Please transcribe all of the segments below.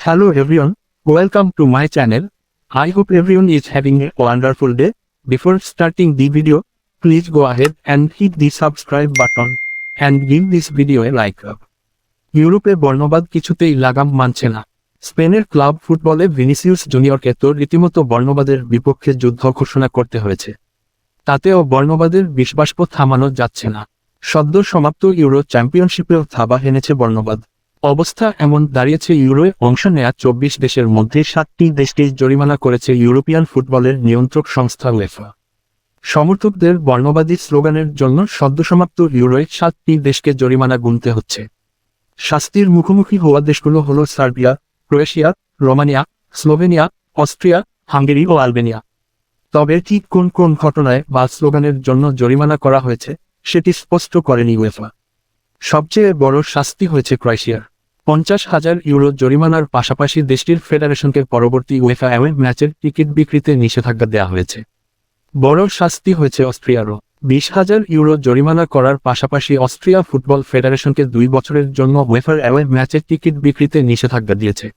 Hello everyone, welcome to my channel. I hope everyone is having a wonderful day. Before starting the video, please go ahead and hit the subscribe button and give this video a like up. ইউরোপে বর্ণবাদ কিছুতেই লাগাম মানছে না স্পেনের club ফুটবলে Vinicius জুনিয়রকে তো রীতিমতো বর্ণবাদের বিপক্ষে যুদ্ধ ঘোষণা করতে হয়েছে তাতেও বর্ণবাদের বিশ্বাসপ থামানো যাচ্ছে না সদ্য সমাপ্ত ইউরো চ্যাম্পিয়নশিপেও থাবা এনেছে বর্ণবাদ অবস্থা এমন দাঁড়িয়েছে ইউরোয়, অংশ নেয়া চব্বিশ দেশের মধ্যে সাতটি দেশকে জরিমানা করেছে ইউরোপিয়ান ফুটবলের নিয়ন্ত্রক সংস্থা উয়েফা। সমর্থকদের বর্ণবাদী স্লোগানের জন্য সদ্য সমাপ্ত ইউরোয় সাতটি দেশকে জরিমানা গুনতে হচ্ছে। শাস্তির মুখোমুখি হওয়া দেশগুলো হল Serbia, Croatia, Romania, Slovenia, Austria, Hungary ও আলবেনিয়া। তবে ঠিক কোন কোন ঘটনায় বা স্লোগানের জন্য জরিমানা করা হয়েছে, সেটি স্পষ্ট করেনি উয়েফা। সবচেয়ে বড় শাস্তি হয়েছে ক্রোয়েশিয়ার। পঞ্চাশ হাজার ইউরো জরিমানার পাশাপাশি দেশটির ফেডারেশনকে পরবর্তী উয়েফা অ্যাওয়ে ম্যাচের টিকিট বিক্রিতে নিষেধাজ্ঞা দেওয়া হয়েছে। বড় শাস্তি হয়েছে অস্ট্রিয়ারও। বিশ হাজার ইউরো জরিমানা করার পাশাপাশি অস্ট্রিয়া ফুটবল ফেডারেশনকে দুই বছরের জন্য ওয়েফার অ্যাওয়ে ম্যাচের টিকিট বিক্রিতে নিষেধাজ্ঞা দিয়েছে।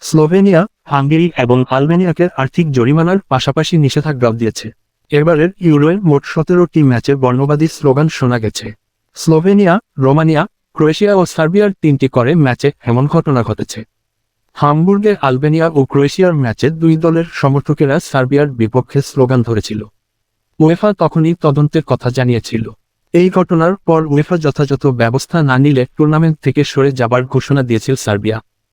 স্লোভেনিয়া, হাঙ্গেরি এবং আলবেনিয়াকে আর্থিক জরিমানার পাশাপাশি নিষেধাজ্ঞাও দিয়েছে। এবারের ইউরোয়ের মোট সতেরোটি ম্যাচে বর্ণবাদী স্লোগান শোনা গেছে। স্লোভেনিয়া, রোমানিয়া, ক্রোয়েশিয়া ও সার্বিয়ার তিনটি করে ম্যাচে এমন ঘটনা ঘটেছে। হামবুর্গে, আলবেনিয়া ও ক্রোয়েশিয়ার ম্যাচে দুই দলের সমর্থকেরা সার্বিয়ার বিপক্ষে স্লোগান ধরেছিল। উয়েফা তখনই তদন্তের কথা জানিয়েছিল। এই ঘটনার পর উয়েফা যথাযথ ব্যবস্থা না নিলে টুর্নামেন্ট থেকে সরে যাবার ঘোষণা দিয়েছিল সার্বিয়া।